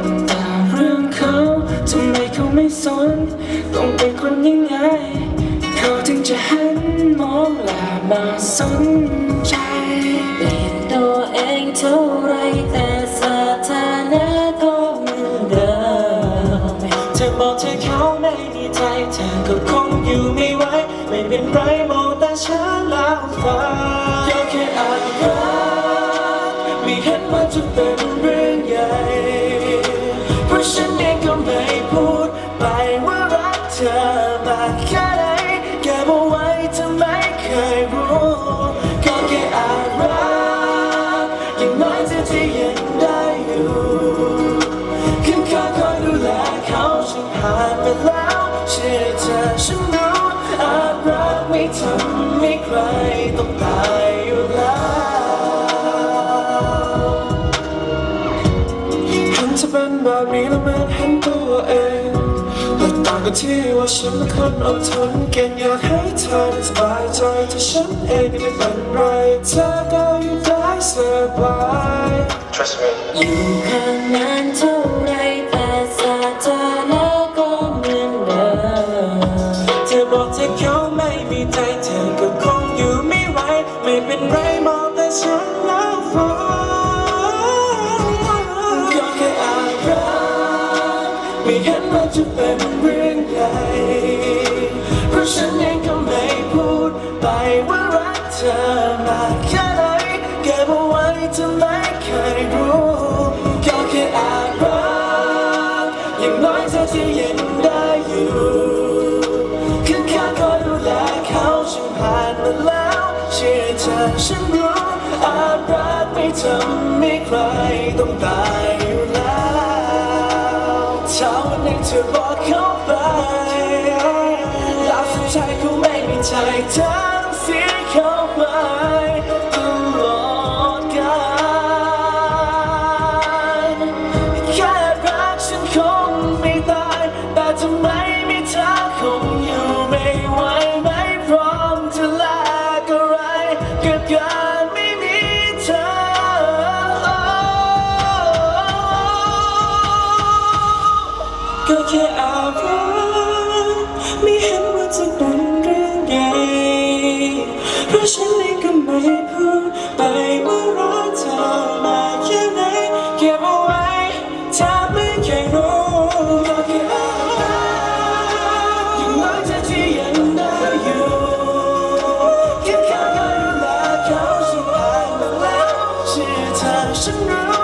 นแต่เรื่องเขาทำไมเขาไม่สน ต้องเป็นคนยังไง เขาถึงจะหันมองและมาสนใจเปลี่ยนตัวเองเท่าไรแต่สถานะก็เหมือนเดิมเธอบอกเธอเขาไม่มีใจเธอก็คงอยู่ไม่ไหวไม่เป็นไรมองตาฉันแล้วฟ้าก็แค่อา แค่ไหนแค่บอกไว้เธอไม่เคยรู้ก็แค่อาจรักอย่างน้อยเธอที่ยังได้อยู่ขึ้นข้างคอยดูแลเขาฉันผ่านมาแล้วเชื่อเธอฉันรู้อาจรักไม่ทำให้ใครต้องตายอยู่แล้วเห็นเธอเป็นแบบนี้แล้วเมือนเห็นตัวเอง ต่ต่างกันที่ว่าฉันเป็นคนอดทนเก่งอยากให้เธอได้สบายใจถ้าฉันเองไม่เป็นไรเธอก็อยู่ได้สบาย Trust me อยู่ห่างนานเท่าไรแต่สถานะก็เหมือนเดิมเธอบอกเธอเขาไม่มีใจเธอก็คงอยู่ไม่ไหวไม่เป็นไรมองแต่ฉันแล้วฟ้า ไม่เห็นว่าจะเป็นเรื่องใหญ่เพราะฉันเองก็ไม่พูดไปว่ารักเธอมากแค่ไหนเก็บเอาไว้เธอไม่เคยรู้ก็แค่อาจรักอย่างน้อยเธอที่ยังได้อยู่ข้างข้างคอยดูแลเขาฉันผ่านมาแล้วเชื่อเธอฉันรู้อาจรักไม่ทำให้ใครต้องตายอยู่ เธอบอกเขาไปแล้วสุดท้ายเขาไม่มีใจทั้งเสียเขาไป ฉัน